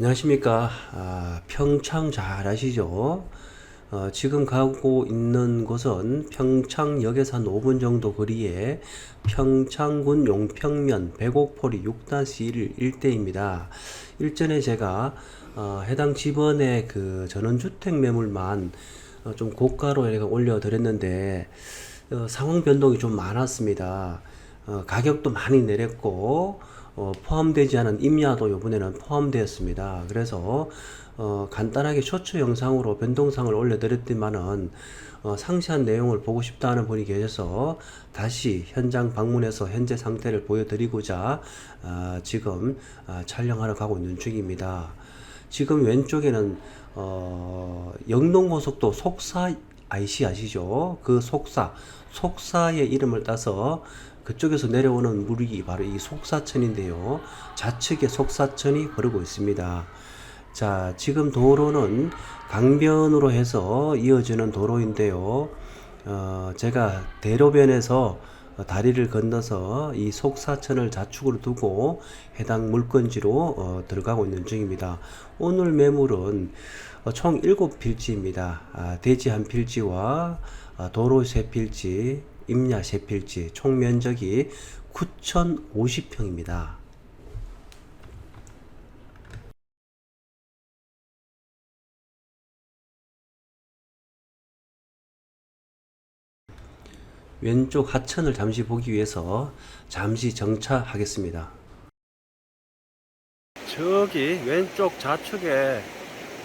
안녕하십니까. 아, 평창 잘 아시죠? 어, 지금 가고 있는 곳은 평창역에서 한 5분 정도 거리에 평창군 용평면 백옥포리 6-1 일대입니다. 일전에 제가 어, 해당 집원의 그 전원주택 매물만 어, 좀 고가로 올려드렸는데 어, 상황 변동이 좀 많았습니다. 어, 가격도 많이 내렸고 어, 포함되지 않은 임야도 이번에는 포함되었습니다. 그래서 어, 간단하게 쇼츠 영상으로 변동상을 올려드렸지만은 어, 상세한 내용을 보고 싶다는 분이 계셔서 다시 현장 방문해서 현재 상태를 보여드리고자 아, 지금 아, 촬영하러 가고 있는 중입니다. 지금 왼쪽에는 어, 영동고속도 속사 IC 아시죠? 그 속사, 속사의 이름을 따서 그쪽에서 내려오는 물이 바로 이 속사천인데요. 좌측에 속사천이 흐르고 있습니다. 자, 지금 도로는 강변으로 해서 이어지는 도로인데요. 어, 제가 대로변에서 어, 다리를 건너서 이 속사천을 좌측으로 두고 해당 물건지로 어, 들어가고 있는 중입니다. 오늘 매물은 어, 총 7필지입니다. 아, 대지 한 필지와 아, 도로 세 필지, 임야 세 필지, 총 면적이 9,050평입니다. 왼쪽 하천을 잠시 보기 위해서 잠시 정차하겠습니다. 저기 왼쪽 좌측에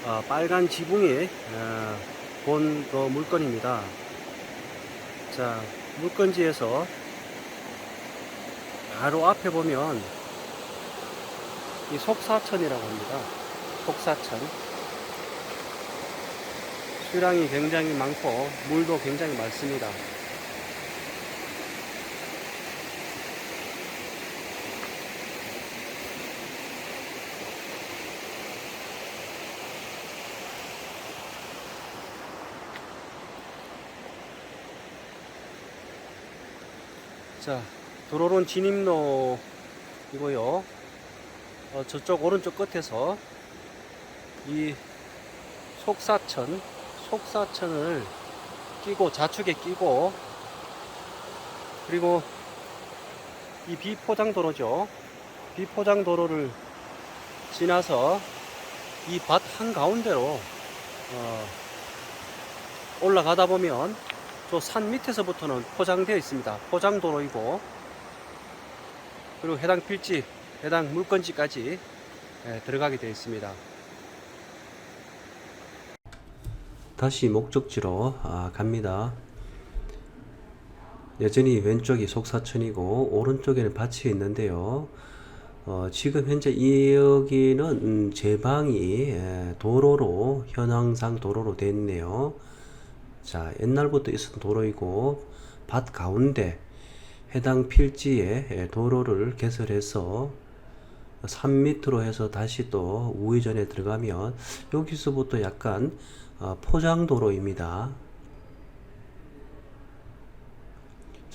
어, 빨간 지붕이 어, 본그 물건입니다. 자, 물건지에서 바로 앞에 보면 이 속사천이라고 합니다. 속사천. 수량이 굉장히 많고 물도 굉장히 많습니다. 자, 도로론 진입로 이고요. 어, 저쪽 오른쪽 끝에서 이 속사천, 속사천을 끼고 좌측에 끼고 그리고 이 비포장 도로죠. 비포장 도로를 지나서 이 밭 한가운데로 어, 올라가다 보면 저 산 밑에서부터는 포장되어 있습니다. 포장 도로이고 그리고 해당 필지, 해당 물건지까지 예, 들어가게 되어 있습니다. 다시 목적지로 아, 갑니다. 여전히 왼쪽이 속사천이고 오른쪽에는 밭이 있는데요. 어, 지금 현재 이 여기는 음, 제방이 예, 도로로 현황상 도로로 되어 있네요. 자, 옛날부터 있었던 도로이고 밭 가운데 해당 필지에 예, 도로를 개설해서 산 밑으로 해서 다시 또 우회전에 들어가면 여기서부터 약간 어, 포장도로입니다.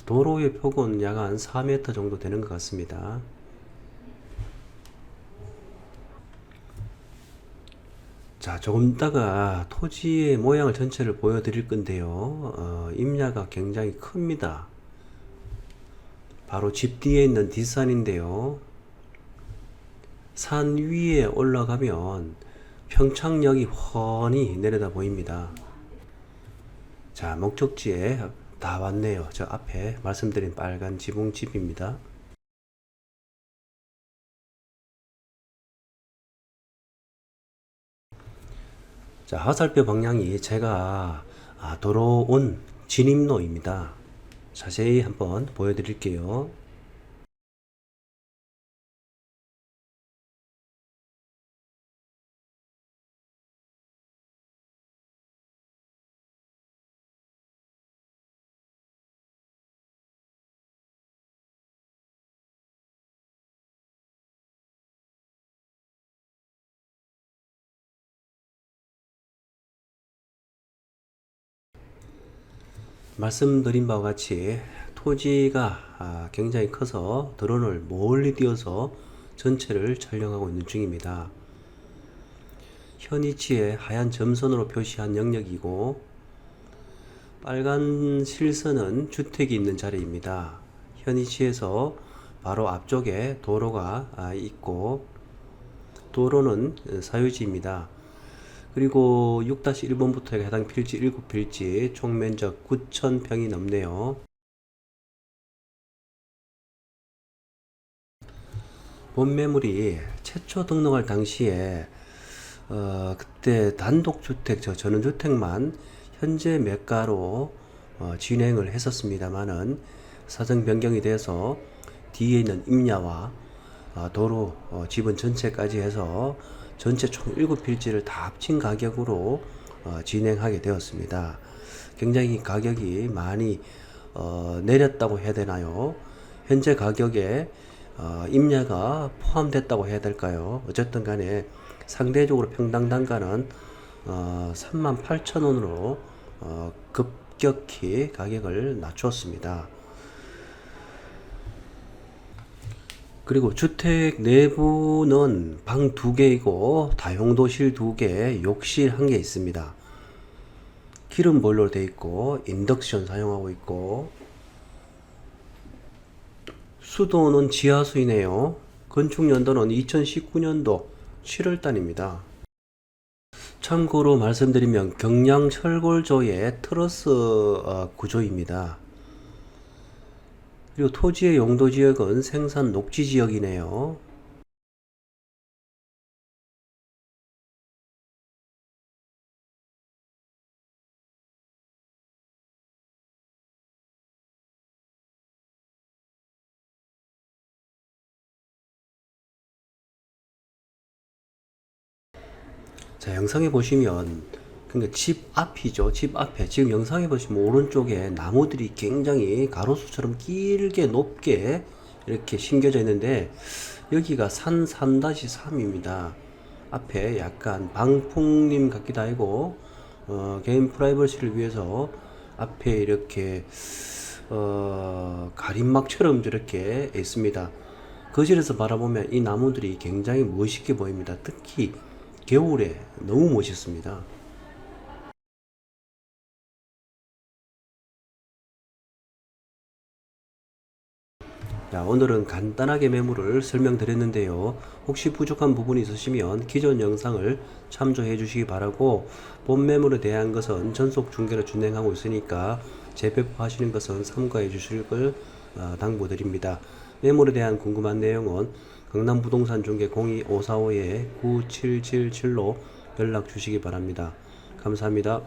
도로의 폭은 약 한 4m 정도 되는 것 같습니다. 자, 조금 있다가 토지의 모양을 전체를 보여드릴 건데요. 어, 임야가 굉장히 큽니다. 바로 집 뒤에 있는 뒷산인데요. 산 위에 올라가면 평창역이 훤히 내려다 보입니다. 자, 목적지에 다 왔네요. 저 앞에 말씀드린 빨간 지붕집입니다. 자, 화살표 방향이 제가 아, 돌아온 진입로입니다. 자세히 한번 보여드릴게요. 말씀드린 바와 같이 토지가 아, 굉장히 커서 드론을 멀리 띄워서 전체를 촬영하고 있는 중입니다. 현 위치에 하얀 점선으로 표시한 영역이고 빨간 실선은 주택이 있는 자리입니다. 현 위치에서 바로 앞쪽에 도로가 아, 있고 도로는 어, 사유지입니다. 그리고 6-1번부터 해당 필지 7필지 총 면적 9,000평이 넘네요. 본 매물이 최초 등록할 당시에 어, 그때 단독주택 저 전원주택만 현재 매가로 어, 진행을 했었습니다만은 사정 변경이 돼서 뒤에 있는 임야와 어, 도로 어, 지분 전체까지 해서 전체 총 7필지를 다 합친 가격으로 어, 진행하게 되었습니다. 굉장히 가격이 많이 어, 내렸다고 해야 되나요? 현재 가격에 어, 임야가 포함됐다고 해야 될까요? 어쨌든 간에 상대적으로 평당 단가는 어, 38,000원으로 어, 급격히 가격을 낮추었습니다. 그리고 주택 내부는 방 두 개이고 다용도실 두 개, 욕실 한 개 있습니다. 기름 보일러로 되어 있고 인덕션 사용하고 있고 수도는 지하수이네요. 건축 연도는 2019년도 7월달입니다. 참고로 말씀드리면 경량 철골조의 트러스 어, 구조입니다. 그리고 토지의 용도 지역은 생산 녹지 지역이네요. 자, 영상에 보시면 그러니까 집 앞이죠. 집 앞에 지금 영상에 보시면 오른쪽에 나무들이 굉장히 가로수처럼 길게 높게 이렇게 심겨져 있는데 여기가 산 3-3입니다. 앞에 약간 방풍림 같기도 하고 어, 개인 프라이버시를 위해서 앞에 이렇게 어, 가림막처럼 저렇게 있습니다. 거실에서 바라보면 이 나무들이 굉장히 멋있게 보입니다. 특히 겨울에 너무 멋있습니다. 자, 오늘은 간단하게 매물을 설명드렸는데요. 혹시 부족한 부분이 있으시면 기존 영상을 참조해 주시기 바라고 본 매물에 대한 것은 전속 중개로 진행하고 있으니까 재배포하시는 것은 참고해 주실 걸 어, 당부드립니다. 매물에 대한 궁금한 내용은 강남 부동산 중개 02545-9777로 연락 주시기 바랍니다. 감사합니다.